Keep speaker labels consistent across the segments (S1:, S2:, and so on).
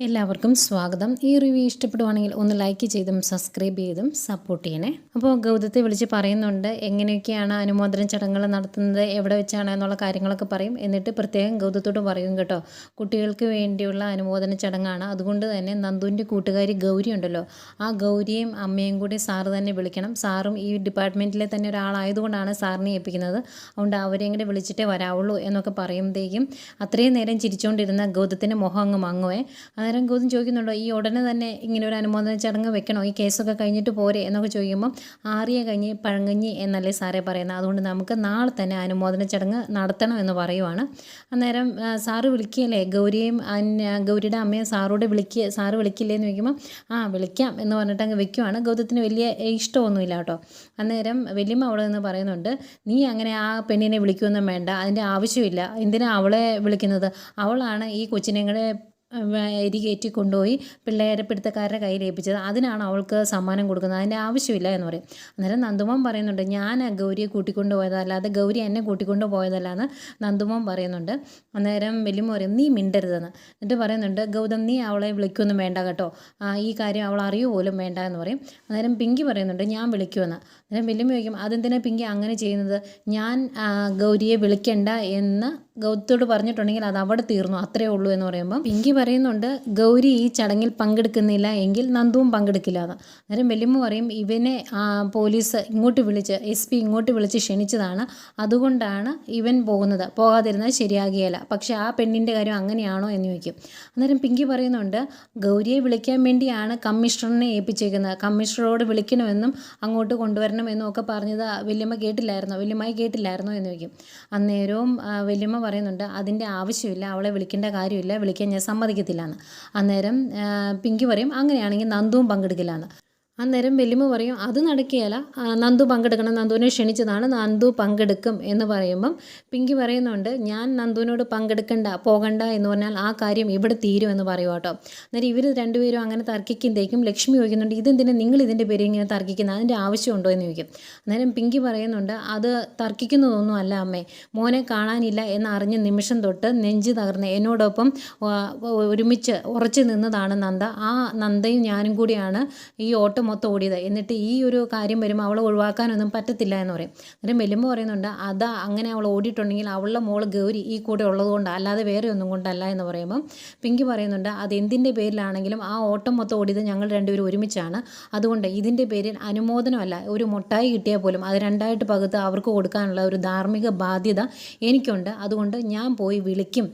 S1: എല്ലാവർക്കും സ്വാഗതം. ഈ റിവ്യൂ ഇഷ്ടപ്പെടുവാണെങ്കിൽ ഒന്ന് ലൈക്ക് ചെയ്തും സബ്സ്ക്രൈബ് ചെയ്തും സപ്പോർട്ട് ചെയ്യണേ. അപ്പോൾ ഗൗതത്തെ വിളിച്ച് പറയുന്നുണ്ട് എങ്ങനെയൊക്കെയാണ് അനുമോദന ചടങ്ങുകൾ നടത്തുന്നത്? എവിടെ വെച്ചാണ്? എന്നുള്ള കാര്യങ്ങളൊക്കെ പറയും. എന്നിട്ട് പ്രത്യേകം ഗൗതത്തോട് പറയും കേട്ടോ കുട്ടികൾക്ക് വേണ്ടിയുള്ള അനുമോദന ചടങ്ങാണ്. അതുകൊണ്ട് തന്നെ നന്ദുവിന്റെ കൂട്ടുകാരി ഗൗരി ഉണ്ടല്ലോ. ആ ഗൗരിയും അമ്മയും കൂടി സാറ് തന്നെ വിളിക്കണം. സാറും ഈ ഡിപ്പാർട്ട്മെന്റിലെ തന്നെ ഒരാളായതുകൊണ്ടാണ് സാറിനെ ഏൽപ്പിക്കുന്നത്. അതുകൊണ്ട് അവരെയും കൂടെ വിളിച്ചിട്ടേ വരാവുള്ളൂ എന്നൊക്കെ പറയുമ്പോഴത്തേക്കും അത്രയും നേരം ചിരിച്ചുകൊണ്ടിരുന്ന ഗൗതത്തിന്റെ മുഖം അങ്ങ് മങ്ങുവേ. ഗോതും ചോദിക്കുന്നുണ്ടോ? ഈ ഉടനെ തന്നെ ഇങ്ങനെ ഒരു അനുമോദന ചടങ്ങ് വെക്കണോ? ഈ കേസൊക്കെ കഴിഞ്ഞിട്ട് പോരെ എന്നൊക്കെ ചോദിക്കുമ്പോൾ ആറിയ കഴിഞ്ഞ് പഴങ്കഞ്ഞി എന്നല്ലേ സാറേ പറയുന്നത്. അതുകൊണ്ട് നമുക്ക് നാളെ തന്നെ അനുമോദന ചടങ്ങ് നടത്തണം എന്ന് പറയുവാണ്. അന്നേരം സാറ് വിളിക്കുകയല്ലേ? ഗൗരിയും ഗൗരിയുടെ അമ്മയും സാറോട് വിളിക്കുക സാറ് വിളിക്കില്ലേ എന്ന് ചോദിക്കുമ്പോൾ ആ വിളിക്കാം എന്ന് പറഞ്ഞിട്ട് അങ്ങ് വെക്കുവാണ്. ഗൗതത്തിന് വലിയ ഇഷ്ടമൊന്നുമില്ല കേട്ടോ. അന്നേരം വലിയമ്മ അവിടെ നിന്ന് പറയുന്നുണ്ട് നീ അങ്ങനെ ആ പെണ്ണിനെ വിളിക്കുമെന്നും വേണ്ട. അതിന്റെ ആവശ്യമില്ല. എന്തിനാ അവളെ വിളിക്കുന്നത്? അവളാണ് ഈ കൊച്ചിനെ എരി കയറ്റി കൊണ്ടുപോയി പിള്ളേരെ പിടുത്തക്കാരുടെ കയ്യിൽ ഏൽപ്പിച്ചത്. അതിനാണ് അവൾക്ക് സമ്മാനം കൊടുക്കുന്നത്. അതിന്റെ ആവശ്യമില്ല എന്ന് പറയും. അന്നേരം നന്ദുമോൻ പറയുന്നുണ്ട് ഞാൻ ഗൗരിയെ കൂട്ടിക്കൊണ്ട് പോയതല്ലാതെ ഗൗരി എന്നെ കൂട്ടിക്കൊണ്ട് പോയതല്ല എന്ന് നന്ദുമോൻ പറയുന്നുണ്ട്. അന്നേരം വലിയമ്മ പറയും നീ മിണ്ടരുതെന്ന്. എന്നിട്ട് പറയുന്നുണ്ട് ഗൗതം നീ അവളെ വിളിക്കൊന്നും വേണ്ട കേട്ടോ. ഈ കാര്യം അവൾ അറിയൂ പോലും വേണ്ട എന്ന് പറയും. അന്നേരം പിങ്കി പറയുന്നുണ്ട് ഞാൻ വിളിക്കുമെന്ന്. അന്നേരം വലിയമ്മ ചോദിക്കും അതെന്തിനാ പിങ്കി അങ്ങനെ ചെയ്യുന്നത്? ഞാൻ ഗൗരിയെ വിളിക്കണ്ട എന്ന് ഗൗതത്തോട് പറഞ്ഞിട്ടുണ്ടെങ്കിൽ അത് അവിടെ തീർന്നു അത്രേ ഉള്ളൂ എന്ന് പറയുമ്പോൾ പിങ്കി പറയുന്നുണ്ട് ഗൗരി ഈ ചടങ്ങിൽ പങ്കെടുക്കുന്നില്ല എങ്കിൽ നന്ദുവും പങ്കെടുക്കില്ല എന്ന്. അന്നേരം വെല്ലുമ്മ പറയും ഇവനെ പോലീസ് ഇങ്ങോട്ട് വിളിച്ച് എസ് പി ഇങ്ങോട്ട് വിളിച്ച് ക്ഷണിച്ചതാണ് അതുകൊണ്ടാണ് ഇവൻ പോകുന്നത് പോകാതിരുന്നത് ശരിയാകിയല്ല പക്ഷേ ആ പെണ്ണിന്റെ കാര്യം അങ്ങനെയാണോ എന്ന് ചോദിക്കും. അന്നേരം പിങ്കി പറയുന്നുണ്ട് ഗൗരിയെ വിളിക്കാൻ വേണ്ടിയാണ് കമ്മീഷണറിനെ ഏൽപ്പിച്ചേക്കുന്നത്. കമ്മീഷണറോട് വിളിക്കണമെന്നും അങ്ങോട്ട് കൊണ്ടുവരണമെന്നും ഒക്കെ പറഞ്ഞത് വല്യമ്മ കേട്ടില്ലായിരുന്നോ? വല്യമ്മായി കേട്ടില്ലായിരുന്നോ? എന്ന് ചോദിക്കും. അന്നേരവും വല്യമ്മ പറയുന്നുണ്ട് അതിന്റെ ആവശ്യമില്ല അവളെ വിളിക്കേണ്ട കാര്യമില്ല വിളിക്കാൻ ഞാൻ സമ്മതിക്കത്തില്ല എന്ന്. അന്നേരം പിങ്കി പറയും അങ്ങനെയാണെങ്കിൽ നന്ദുവും പങ്കെടുക്കില്ല എന്ന് അന്നേരം വല്യമ്മ പറയും അത് നടക്കുകയല്ല നന്ദു പങ്കെടുക്കണം. നന്ദുവിനെ ക്ഷണിച്ചതാണ് നന്ദു പങ്കെടുക്കും എന്ന് പറയുമ്പം പിങ്കി പറയുന്നുണ്ട് ഞാൻ നന്ദുവിനോട് പങ്കെടുക്കണ്ട പോകണ്ട എന്ന് പറഞ്ഞാൽ ആ കാര്യം ഇവിടെ തീരും എന്ന് പറയും കേട്ടോ അന്നേരം ഇവർ രണ്ടുപേരും അങ്ങനെ തർക്കിക്കുമ്പോഴേക്കും ലക്ഷ്മി ചോദിക്കുന്നുണ്ട് ഇതെന്തിനാ നിങ്ങൾ ഇതിന്റെ പേര് ഇങ്ങനെ തർക്കിക്കുന്നത് അതിന്റെ ആവശ്യമുണ്ടോ? എന്ന് ചോദിക്കും. അന്നേരം പിങ്കി പറയുന്നുണ്ട് അത് തർക്കിക്കുന്നതൊന്നും അല്ല അമ്മേ. മോനെ കാണാനില്ല എന്നറിഞ്ഞ നിമിഷം തൊട്ട് നെഞ്ച് തകർന്ന് എന്നോടൊപ്പം ഒരുമിച്ച് ഉറച്ചു നിന്നതാണ് നന്ദ. ആ നന്ദയും ഞാനും കൂടിയാണ് ഈ ഓട്ടം മൊത്തം ഓടിയത്. എന്നിട്ട് ഈ ഒരു കാര്യം വരുമ്പോൾ അവളെ ഒഴിവാക്കാനൊന്നും പറ്റത്തില്ല എന്ന് പറയും. അന്നേരം വെല്ലുമ്പ പറയുന്നുണ്ട് അതാ അങ്ങനെ അവൾ ഓടിയിട്ടുണ്ടെങ്കിൽ അവളുടെ മോൾ ഗൗരി ഈ കൂടെ ഉള്ളതുകൊണ്ട് അല്ലാതെ വേറെ ഒന്നും കൊണ്ടല്ല എന്ന് പറയുമ്പം പിങ്കി പറയുന്നുണ്ട് അത് എന്തിന്റെ പേരിലാണെങ്കിലും ആ ഓട്ടം മൊത്തം ഓടിയത് ഞങ്ങൾ രണ്ടുപേരും ഒരുമിച്ചാണ്. അതുകൊണ്ട് ഇതിന്റെ പേരിൽ അനുമോദനമല്ല. ഒരു മുട്ടായി കിട്ടിയാൽ പോലും അത് രണ്ടായിട്ട് പകുത്ത് അവർക്ക് കൊടുക്കാനുള്ള ഒരു ധാർമ്മിക ബാധ്യത എനിക്കുണ്ട്. അതുകൊണ്ട് ഞാൻ പോയി വിളിക്കും.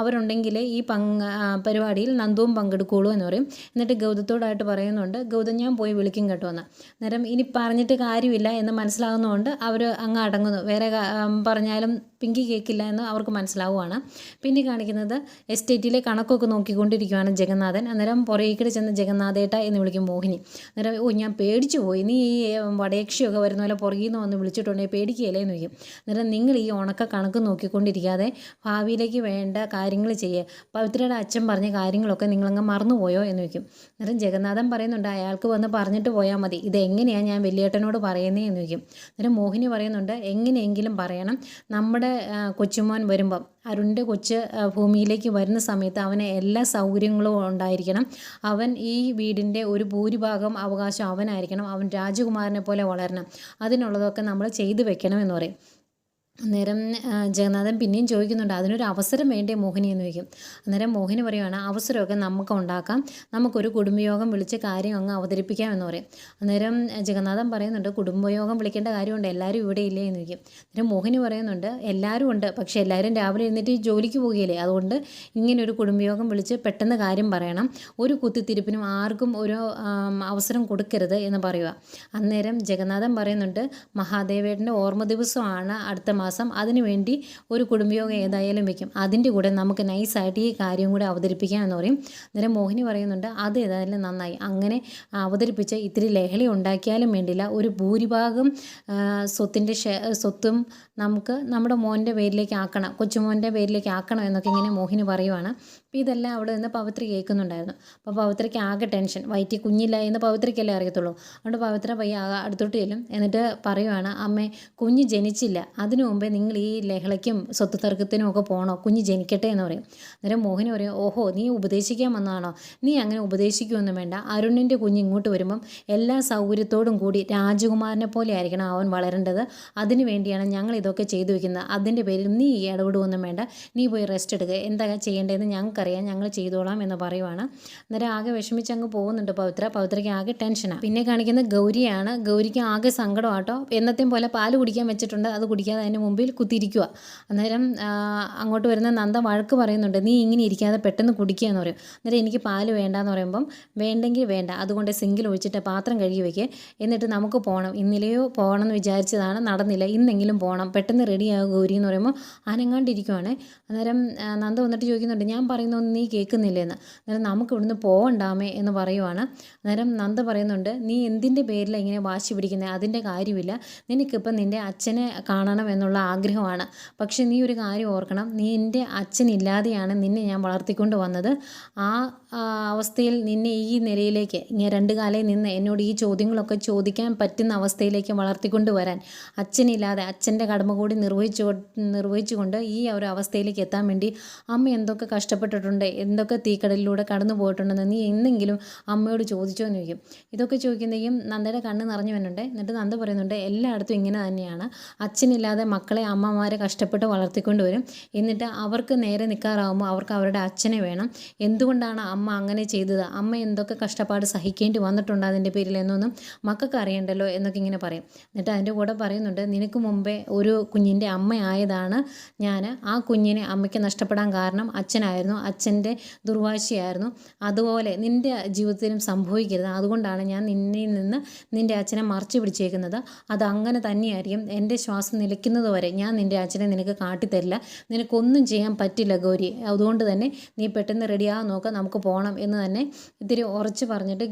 S1: അവരുണ്ടെങ്കിൽ ഈ പങ്ക് പരിപാടിയിൽ നന്ദുവും പങ്കെടുക്കുകയുള്ളൂ എന്ന് പറയും. എന്നിട്ട് ഗൗതത്തോടായിട്ട് പറയുന്നുണ്ട് ഗൗതം ഞാൻ പോയി വിളിക്കും കേട്ടോ എന്ന്. അന്നേരം ഇനി പറഞ്ഞിട്ട് കാര്യമില്ല എന്ന് മനസ്സിലാകുന്നതുകൊണ്ട് അവർ അങ്ങ് അടങ്ങുന്നു. വേറെ പറഞ്ഞാലും പിങ്കി കേൾക്കില്ല എന്ന് അവർക്ക് മനസ്സിലാവുകയാണ് പിന്നെ കാണിക്കുന്നത് എസ്റ്റേറ്റിലെ കണക്കൊക്കെ നോക്കിക്കൊണ്ടിരിക്കുകയാണ് ജഗന്നാഥൻ. അന്നേരം പുറകേക്കിടെ ചെന്ന് ജഗന്നാഥേട്ട എന്ന് വിളിക്കും മോഹിനി. അന്നേരം ഓ ഞാൻ പേടിച്ചു പോയി. നീ ഈ വടയക്ഷിയൊക്കെ വരുന്ന പോലെ പുറകിൽ നിന്ന് വന്ന് വിളിച്ചിട്ടുണ്ടെങ്കിൽ പേടിക്കുകയല്ലേ? എന്ന് ചോദിക്കും. അന്നേരം നിങ്ങൾ ഈ ഉണക്ക കണക്ക് നോക്കിക്കൊണ്ടിരിക്കാതെ ഭാവിയിലേക്ക് വേണ്ട കാര്യങ്ങൾ ചെയ്യുക പവിത്രയുടെ അച്ഛൻ പറഞ്ഞ കാര്യങ്ങളൊക്കെ നിങ്ങളങ്ങ് മറന്നുപോയോ? എന്ന് ചോദിക്കും. അന്നേരം ജഗന്നാഥൻ പറയുന്നുണ്ട് അയാൾക്ക് പറഞ്ഞിട്ട് പോയാൽ മതി. ഇത് എങ്ങനെയാണ് ഞാൻ വലിയേട്ടനോട് പറയുന്നത് എന്ന് ചോദിക്കും. അന്നേരം മോഹിനി പറയുന്നുണ്ട് എങ്ങനെയെങ്കിലും പറയണം. നമ്മുടെ കൊച്ചുമോൻ വരുമ്പം അരുണിന്റെ കൊച്ച് ഭൂമിയിലേക്ക് വരുന്ന സമയത്ത് അവന് എല്ലാ സൗകര്യങ്ങളും ഉണ്ടായിരിക്കണം. അവൻ ഈ വീടിന്റെ ഒരു ഭൂരിഭാഗം അവകാശം അവനായിരിക്കണം. അവൻ രാജകുമാരനെ പോലെ വളരണം. അതിനുള്ളതൊക്കെ നമ്മൾ ചെയ്തു വെക്കണം എന്ന് പറയും. അന്നേരം ജഗന്നാഥൻ പിന്നെയും ചോദിക്കുന്നുണ്ട് അതിനൊരു അവസരം വേണ്ടേ മോഹിനി? എന്ന് ചോദിക്കും. അന്നേരം മോഹിനി പറയുവാണ് അവസരമൊക്കെ നമുക്ക് ഉണ്ടാക്കാം. നമുക്കൊരു കുടുംബയോഗം വിളിച്ച് കാര്യം അങ്ങ് അവതരിപ്പിക്കാം എന്ന് പറയും. അന്നേരം ജഗന്നാഥൻ പറയുന്നുണ്ട് കുടുംബയോഗം വിളിക്കേണ്ട കാര്യമുണ്ട് എല്ലാവരും ഇവിടെ ഇല്ലേ? എന്ന് ചോദിക്കും. അന്നേരം മോഹിനി പറയുന്നുണ്ട് എല്ലാവരും ഉണ്ട് പക്ഷേ എല്ലാവരും രാവിലെ എഴുന്നേറ്റ് ജോലിക്ക് പോവുകയില്ലേ? അതുകൊണ്ട് ഇങ്ങനെ ഒരു കുടുംബയോഗം വിളിച്ച് പെട്ടെന്ന് കാര്യം പറയണം. ഒരു കുത്തിത്തിരിപ്പിനും ആർക്കും ഒരു അവസരം കൊടുക്കരുത് എന്ന് പറയുക അന്നേരം ജഗന്നാഥൻ പറയുന്നുണ്ട് മഹാദേവേട്ടന്റെ ഓർമ്മ ദിവസമാണ് അടുത്ത മാസം അതിനുവേണ്ടി ഒരു കുടുംബയോഗം ഏതായാലും വെക്കും. അതിന്റെ കൂടെ നമുക്ക് നൈസായിട്ട് ഈ കാര്യം കൂടെ അവതരിപ്പിക്കാം എന്ന് പറയും. അന്നേരം മോഹിനി പറയുന്നുണ്ട് അത് ഏതായാലും നന്നായി. അങ്ങനെ അവതരിപ്പിച്ച് ഇത്തിരി ലഹളി ഉണ്ടാക്കിയാലും വേണ്ടില്ല. ഒരു ഭൂരിഭാഗം സ്വത്തിന്റെ സ്വത്തും നമുക്ക് നമ്മുടെ മോന്റെ പേരിലേക്ക് ആക്കണം. കൊച്ചുമോന്റെ പേരിലേക്ക് ആക്കണം എന്നൊക്കെ ഇങ്ങനെ മോഹിനി പറയുവാണ്. അപ്പോൾ ഇതെല്ലാം അവിടെ നിന്ന് പവിത്ര കേൾക്കുന്നുണ്ടായിരുന്നു. അപ്പോൾ പവിത്രയ്ക്ക് ആകെ ടെൻഷൻ. വയറ്റി കുഞ്ഞില്ല എന്ന് പവിത്രയ്ക്കല്ലേ അറിയത്തുള്ളൂ. അതുകൊണ്ട് പവിത്ര പയ്യ അടുത്തോട്ട് ചെല്ലും. എന്നിട്ട് പറയുവാണ് അമ്മേ കുഞ്ഞ് ജനിച്ചില്ല. അതിനു മുമ്പേ നിങ്ങൾ ഈ ലഹളയ്ക്കും സ്വത്ത് തർക്കത്തിനും ഒക്കെ പോകണോ കുഞ്ഞ് ജനിക്കട്ടെ എന്ന് പറയും. അന്നേരം മോഹിനി പറയും ഓഹോ നീ ഉപദേശിക്കാൻ വന്നതാണോ? നീ അങ്ങനെ ഉപദേശിക്കുമൊന്നും വേണ്ട. അരുണിന്റെ കുഞ്ഞ് ഇങ്ങോട്ട് വരുമ്പം എല്ലാ സൗകര്യത്തോടും കൂടി രാജകുമാരനെ പോലെ ആയിരിക്കണം അവൻ വളരേണ്ടത്. അതിനു വേണ്ടിയാണ് ഞങ്ങൾ ഇതൊക്കെ ചെയ്തു വെക്കുന്നത്. അതിന്റെ പേരിൽ നീ ഇടപെടുമൊന്നും വേണ്ട. നീ പോയി റെസ്റ്റ് എടുക്കുക എന്താ ചെയ്യേണ്ടതെന്ന് ഞങ്ങൾക്കറിയാം. ഞങ്ങൾ ചെയ്തോളാം എന്ന് പറയുവാണ്. അന്നേരം ആകെ വിഷമിച്ച് അങ്ങ് പോകുന്നുണ്ട് പവിത്ര. പവിത്രയ്ക്ക് ആകെ ടെൻഷനാണ് പിന്നെ കാണിക്കുന്നത് ഗൗരിയാണ്. ഗൗരിക്ക് ആകെ സങ്കടമാട്ടോ എന്നത്തെയും പോലെ പാൽ കുടിക്കാൻ വെച്ചിട്ടുണ്ട്. അത് കുടിക്കാതെ അതിന് മുമ്പിൽ കുത്തിയിരിക്കുക അന്നേരം അങ്ങോട്ട് വരുന്ന നന്ദ വഴക്ക് പറയുന്നുണ്ട് നീ ഇങ്ങനെ ഇരിക്കാതെ പെട്ടെന്ന് കുടിക്കുക എന്ന് പറയും. അന്നേരം എനിക്ക് പാൽ വേണ്ടാന്ന് പറയുമ്പം വേണ്ടെങ്കിൽ വേണ്ട അതുകൊണ്ട് സിങ്കിൽ ഒഴിച്ചിട്ട് പാത്രം കഴുകി വയ്ക്കുക എന്നിട്ട് നമുക്ക് പോകണം ഇന്നലെയോ പോകണം എന്ന് വിചാരിച്ചതാണ് നടന്നില്ല. ഇന്നെങ്കിലും പോകണം പെട്ടെന്ന് റെഡിയാകും ഗൗരി എന്ന് പറയുമ്പോൾ അനങ്ങാണ്ടിരിക്കുവാണ്. അന്നേരം നന്ദ വന്നിട്ട് ചോദിക്കുന്നുണ്ട് ഞാൻ പറയുന്നൊന്നും നീ കേൾക്കുന്നില്ലെന്ന്. അന്നേരം നമുക്ക് ഇവിടുന്ന് പോകണ്ടാമേ എന്ന് പറയുവാണ്. അന്നേരം നന്ദ പറയുന്നുണ്ട് നീ എന്തിന്റെ പേരിലാണ് ഇങ്ങനെ വാശി പിടിക്കുന്നത് അതിന്റെ കാര്യമില്ല. നിനക്കിപ്പം നിന്റെ അച്ഛനെ കാണണം എന്നുള്ള ആഗ്രഹമാണ്. പക്ഷേ നീ ഒരു കാര്യം ഓർക്കണം. നീ എന്റെ അച്ഛനില്ലാതെയാണ് നിന്നെ ഞാൻ വളർത്തിക്കൊണ്ട് വന്നത്. ആ അവസ്ഥയിൽ നിന്നെ ഈ നിലയിലേക്ക് ഇങ്ങനെ രണ്ടു കാലയിൽ നിന്ന് എന്നോട് ഈ ചോദ്യങ്ങളൊക്കെ ചോദിക്കാൻ പറ്റുന്ന അവസ്ഥയിലേക്ക് വളർത്തിക്കൊണ്ട് വരാൻ അച്ഛനില്ലാതെ അച്ഛന്റെ കടമ കൂടി നിർവഹിച്ചു നിർവഹിച്ചുകൊണ്ട് ഈ ഒരു അവസ്ഥയിലേക്ക് എത്താൻ വേണ്ടി അമ്മ എന്തൊക്കെ കഷ്ടപ്പെട്ടിട്ടുണ്ട് എന്തൊക്കെ തീക്കടലിലൂടെ കടന്നു പോയിട്ടുണ്ടെന്ന് നീ എന്തെങ്കിലും അമ്മയോട് ചോദിച്ചോ എന്ന് ചോദിക്കും. ഇതൊക്കെ ചോദിക്കുന്നതെങ്കിലും നന്ദയുടെ കണ്ണ് നിറഞ്ഞു വരുന്നുണ്ട്. എന്നിട്ട് നന്ദ പറയുന്നുണ്ട് എല്ലായിടത്തും ഇങ്ങനെ തന്നെയാണ്. അച്ഛനില്ലാതെ മക്കളെ അമ്മമാരെ കഷ്ടപ്പെട്ട് വളർത്തിക്കൊണ്ട് വരും. എന്നിട്ട് അവർക്ക് നേരെ നിൽക്കാറാവുമ്പോൾ അവർക്ക് അവരുടെ അച്ഛനെ വേണം. എന്തുകൊണ്ടാണ് അമ്മ അങ്ങനെ ചെയ്തത്? അമ്മ എന്തൊക്കെ കഷ്ടപ്പാട് സഹിക്കേണ്ടി വന്നിട്ടുണ്ട് അതിന്റെ പേരിൽ എന്നൊന്നും മക്കൾക്ക് അറിയണ്ടല്ലോ എന്നൊക്കെ ഇങ്ങനെ പറയും. എന്നിട്ട് അതിന്റെ കൂടെ പറയുന്നുണ്ട് നിനക്ക് മുമ്പേ ഒരു കുഞ്ഞിന്റെ അമ്മയായതാണ് ഞാൻ ആ കുഞ്ഞിനെ അമ്മയ്ക്ക് നഷ്ടപ്പെടാൻ കാരണം അച്ഛനായിരുന്നു. അച്ഛന്റെ ദുർവാശിയായിരുന്നു. അതുപോലെ നിന്റെ ജീവിതത്തിലും സംഭവിക്കരുത്. അതുകൊണ്ടാണ് ഞാൻ നിന്നിൽ നിന്ന് നിന്റെ അച്ഛനെ മറച്ചു പിടിച്ചേക്കുന്നത്. അത് അങ്ങനെ തന്നെയായിരിക്കും. എന്റെ ശ്വാസം നിലയ്ക്കുന്നത് വരെ ഞാൻ നിന്റെ അച്ഛനെ നിനക്ക് കാട്ടിത്തരില്ല നിനക്കൊന്നും ചെയ്യാൻ പറ്റില്ല ഗൗരി. അതുകൊണ്ട് തന്നെ നീ പെട്ടെന്ന് റെഡിയാകാൻ നോക്കുക നമുക്ക് പോകണം എന്ന് തന്നെ ഇത്തിരി ഉറച്ച് പറഞ്ഞിട്ട്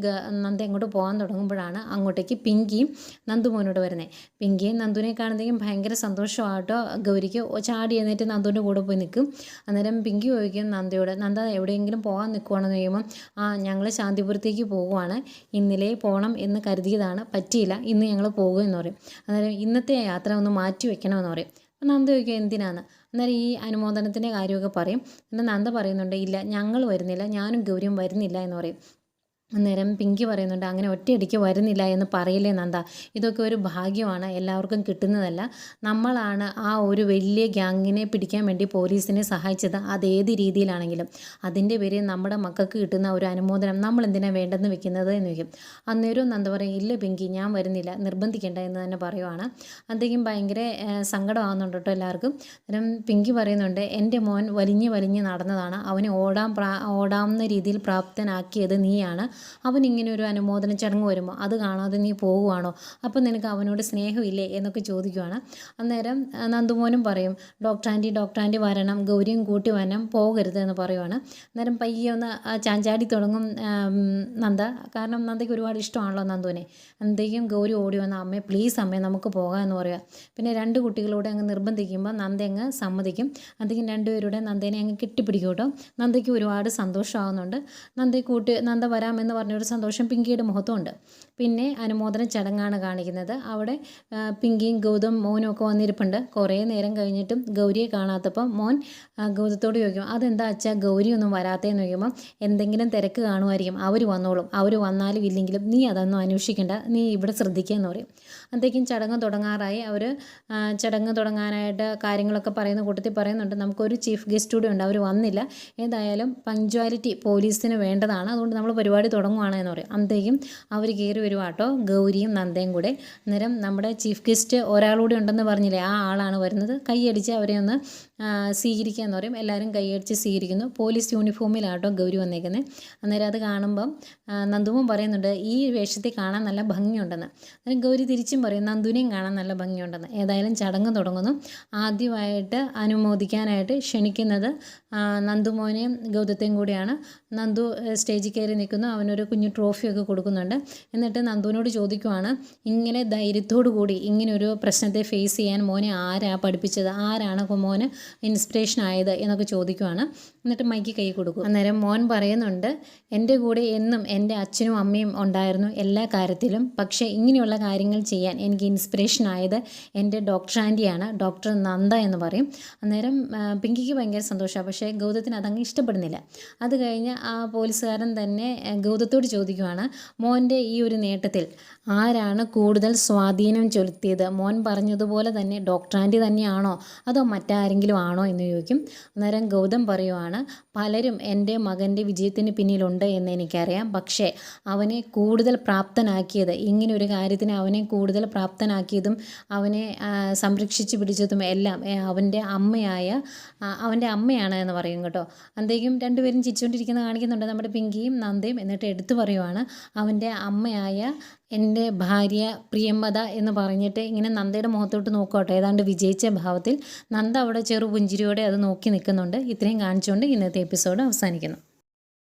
S1: നന്ദ അങ്ങോട്ട് പോകാൻ തുടങ്ങുമ്പോഴാണ് അങ്ങോട്ടേക്ക് പിങ്കിയും നന്ദുമോനോട് വരുന്നത് പിങ്കിയും നന്ദുവിനെ കാണുന്നതെങ്കിലും ഭയങ്കര സന്തോഷമായിട്ടോ ഗൗരിക്ക്. ചാടി എന്നിട്ട് നന്ദുവിന്റെ കൂടെ പോയി നിൽക്കും. അന്നേരം പിങ്കി ചോദിക്കും നന്ദയോട് നന്ദ എവിടെയെങ്കിലും പോകാൻ നിൽക്കുവാണെന്ന് ചോദിക്കുമ്പോൾ ആ ഞങ്ങൾ ശാന്തിപുരത്തേക്ക് പോകുവാണ് ഇന്നലെ പോകണം എന്ന് കരുതിയതാണ്. പറ്റിയില്ല. ഇന്ന് ഞങ്ങൾ പോകുമെന്ന് പറയും. അന്നേരം ഇന്നത്തെ യാത്ര ഒന്ന് മാറ്റി വെക്കണമെന്ന് പറയും. അപ്പം നന്ദ ചോദിക്കും എന്തിനാന്ന്? അന്നേരം ഈ അനുമോദനത്തിന്റെ കാര്യമൊക്കെ പറയും. എന്നിട്ട് നന്ദ പറയുന്നുണ്ട് ഇല്ല ഞങ്ങൾ വരുന്നില്ല ഞാനും ഗൗരിയും വരുന്നില്ല എന്ന് പറയും. അന്നേരം പിങ്കി പറയുന്നുണ്ട് അങ്ങനെ ഒറ്റയടിക്ക് വരുന്നില്ല എന്ന് പറയില്ലേ നന്ദ? ഇതൊക്കെ ഒരു ഭാഗ്യമാണ് എല്ലാവർക്കും കിട്ടുന്നതല്ല. നമ്മളാണ് ആ ഒരു വലിയ ഗ്യാങ്ങിനെ പിടിക്കാൻ വേണ്ടി പോലീസിനെ സഹായിച്ചത് അതേത് രീതിയിലാണെങ്കിലും. അതിന്റെ പേരിൽ നമ്മുടെ മക്കൾക്ക് കിട്ടുന്ന ഒരു അനുമോദനം നമ്മൾ എന്തിനാണ് വേണ്ടെന്ന് വെക്കുന്നത് എന്ന് വയ്ക്കും അന്നേരവും നന്ദ പറയും ഇല്ല പിങ്കി ഞാൻ വരുന്നില്ല നിർബന്ധിക്കേണ്ട എന്ന് തന്നെ പറയുവാണ്. അന്തേക്കും ഭയങ്കര സങ്കടമാകുന്നുണ്ട് കേട്ടോ എല്ലാവർക്കും. അന്നേരം പിങ്കി പറയുന്നുണ്ട് എന്റെ മോൻ വലിഞ്ഞ് വലിഞ്ഞ് നടന്നതാണ്. അവനെ ഓടാൻ പ്രാ ഓടാവുന്ന രീതിയിൽ പ്രാപ്തനാക്കിയത് നീയാണ്. അവൻ ഇങ്ങനെ ഒരു അനുമോദന ചടങ്ങ് വരുമോ? അത് കാണാതെ നീ പോകുവാണോ? അപ്പം നിനക്ക് അവനോട് സ്നേഹമില്ലേ? എന്നൊക്കെ ചോദിക്കുവാണ്. അന്നേരം നന്ദുമോനും പറയും ഡോക്ടർ ആന്റി ഡോക്ടർ ആന്റി വരണം ഗൗരിയും കൂട്ടി വരണം പോകരുത് എന്ന് പറയുവാണ്. അന്നേരം പയ്യെ ഒന്ന് ചാഞ്ചാടി തുടങ്ങും നന്ദ. കാരണം നന്ദയ്ക്ക് ഒരുപാട് ഇഷ്ടമാണല്ലോ നന്ദുവിനെ. എന്തെങ്കിലും ഗൗരി ഓടി വന്ന അമ്മേ പ്ലീസ് അമ്മേ നമുക്ക് പോകാം എന്ന് പറയുക. പിന്നെ രണ്ട് കുട്ടികളൂടെ അങ്ങ് നിർബന്ധിക്കുമ്പോൾ നന്ദ അങ്ങ് സമ്മതിക്കും. അന്തേക്കും രണ്ടുപേരുടെ നന്ദേനെ അങ്ങ് കെട്ടിപ്പിടിക്കും കേട്ടോ. നന്ദയ്ക്ക് ഒരുപാട് സന്തോഷമാകുന്നുണ്ട് നന്ദയെ കൂട്ടി നന്ദ വരാമെന്ന് പറഞ്ഞൊരു സന്തോഷം പിങ്കിയുടെ മുഖത്തുമുണ്ട് പിന്നെ അനുമോദന ചടങ്ങാണ് കാണിക്കുന്നത്. അവിടെ പിങ്കിയും ഗൗതം മോനും ഒക്കെ വന്നിരിപ്പുണ്ട്. കുറേ നേരം കഴിഞ്ഞിട്ടും ഗൗരിയെ കാണാത്തപ്പോൾ മോൻ ഗൗതത്തോട് ചോദിക്കും അതെന്താ അച്ഛാ ഗൗരി ഒന്നും വരാത്തേന്ന്? ചോദിക്കുമ്പോൾ എന്തെങ്കിലും തിരക്ക് കാണുമായിരിക്കും. അവർ വന്നോളും. അവർ വന്നാലും ഇല്ലെങ്കിലും നീ അതൊന്നും അന്വേഷിക്കേണ്ട. നീ ഇവിടെ ശ്രദ്ധിക്കുക എന്ന് പറയും. അന്തേക്കും ചടങ്ങ് തുടങ്ങാറായി. അവർ ചടങ്ങ് തുടങ്ങാനായിട്ട് കാര്യങ്ങളൊക്കെ പറയുന്ന കൂട്ടത്തിൽ പറയുന്നുണ്ട്. നമുക്കൊരു ചീഫ് ഗസ്റ്റ് കൂടെ ഉണ്ട്. അവർ വന്നില്ല. ഏതായാലും പങ്ക്ച്വാലിറ്റി പോലീസിന് വേണ്ടതാണ്. അതുകൊണ്ട് നമ്മൾ പരിപാടി തുടങ്ങുവാണ് എന്ന് പറയും അന്തേക്കും അവർ കയറി വരുവാട്ടോ ഗൗരിയും നന്ദയും കൂടെ. അന്നേരം നമ്മുടെ ചീഫ് ഗസ്റ്റ് ഒരാളൂടെ ഉണ്ടെന്ന് പറഞ്ഞില്ലേ? ആ ആളാണ് വരുന്നത്. കൈയടിച്ച് അവരെ ഒന്ന് സ്വീകരിക്കുക എന്ന് പറയും. എല്ലാവരും കൈയടിച്ച് സ്വീകരിക്കുന്നു. പോലീസ് യൂണിഫോമിലാട്ടോ ഗൗരി വന്നേക്കുന്നത് അന്നേരം അത് കാണുമ്പം നന്ദുവും പറയുന്നുണ്ട് ഈ വേഷത്തിൽ കാണാൻ നല്ല ഭംഗിയുണ്ടെന്ന്. അന്നേരം ഗൗരി തിരിച്ചും പറയും നന്ദുവിനെയും കാണാൻ നല്ല ഭംഗിയുണ്ടെന്ന്. ഏതായാലും ചടങ്ങ് തുടങ്ങുന്നു. ആദ്യമായിട്ട് അനുമോദിക്കാനായിട്ട് ക്ഷണിക്കുന്നത് നന്ദുമോനെയും ഗൗതത്തെയും കൂടിയാണ്. നന്ദു സ്റ്റേജിൽ കയറി നിൽക്കുന്നു. അവനൊരു കുഞ്ഞു ട്രോഫിയൊക്കെ കൊടുക്കുന്നുണ്ട്. എന്നിട്ട് നന്ദുവിനോട് ചോദിക്കുവാണ് ഇങ്ങനെ ധൈര്യത്തോടു കൂടി ഇങ്ങനൊരു പ്രശ്നത്തെ ഫേസ് ചെയ്യാൻ മോനെ ആരാ പഠിപ്പിച്ചത്? ആരാണ് മോന് ഇൻസ്പിറേഷൻ ആയത് എന്നൊക്കെ ചോദിക്കുവാണ്. എന്നിട്ട് മൈക്ക് കൈ കൊടുക്കും. അന്നേരം മോൻ പറയുന്നുണ്ട് എന്റെ കൂടെ എന്നും എന്റെ അച്ഛനും അമ്മയും ഉണ്ടായിരുന്നു എല്ലാ കാര്യത്തിലും. പക്ഷേ ഇങ്ങനെയുള്ള കാര്യങ്ങൾ ചെയ്യാൻ എനിക്ക് ഇൻസ്പിറേഷൻ ആയത് എന്റെ ഡോക്ടർ ആന്റിയാണ് ഡോക്ടർ നന്ദ എന്ന് പറയും. അന്നേരം പിങ്കിക്ക് ഭയങ്കര സന്തോഷമാണ് പക്ഷേ ഗൗതത്തിന് അതങ്ങ് ഇഷ്ടപ്പെടുന്നില്ല. അത് കഴിഞ്ഞ് ആ പോലീസുകാരൻ തന്നെ ഗൗതത്തോട് ചോദിക്കുവാണ് മോന്റെ ഈ ഒരു നേട്ടത്തിൽ ആരാണ് കൂടുതൽ സ്വാധീനം ചെലുത്തിയത്? മോൻ പറഞ്ഞതുപോലെ തന്നെ ഡോക്ടർ ആന്റി തന്നെയാണോ? അതോ മറ്റാരെങ്കിലും ആണോ? എന്ന് ചോദിക്കും. അന്നേരം ഗൗതം പറയുവാണ് പലരും എന്റെ മകന്റെ വിജയത്തിന് പിന്നിലുണ്ട് എന്ന് എനിക്കറിയാം. പക്ഷേ അവനെ കൂടുതൽ പ്രാപ്തനാക്കിയത് ഇങ്ങനെ ഒരു കാര്യത്തിന് അവനെ കൂടുതൽ പ്രാപ്തനാക്കിയതും അവനെ സംരക്ഷിച്ചു പിടിച്ചതും എല്ലാം അവന്റെ അമ്മയായ അവന്റെ അമ്മയാണ് എന്ന് പറയും കേട്ടോ. അന്തേക്കും രണ്ടുപേരും ചിരിച്ചുകൊണ്ടിരിക്കുന്ന കാണിക്കുന്നുണ്ട് നമ്മുടെ പിങ്കിയും നന്ദയും. എന്നിട്ട് എടുത്തു പറയുവാണ് അവന്റെ അമ്മയായ എന്റെ ഭാര്യ പ്രിയമ്മത എന്ന് പറഞ്ഞിട്ട് ഇങ്ങനെ നന്ദയുടെ മുഖത്തോട്ട് നോക്കോട്ടെ ഏതാണ്ട് വിജയിച്ച ഭാവത്തിൽ നന്ദ അവിടെ ചെറു പുഞ്ചിരിയോടെ അത് നോക്കി നിൽക്കുന്നുണ്ട്. ഇത്രയും കാണിച്ചുകൊണ്ട് ഇന്നത്തെ എപ്പിസോഡ് അവസാനിക്കുന്നു.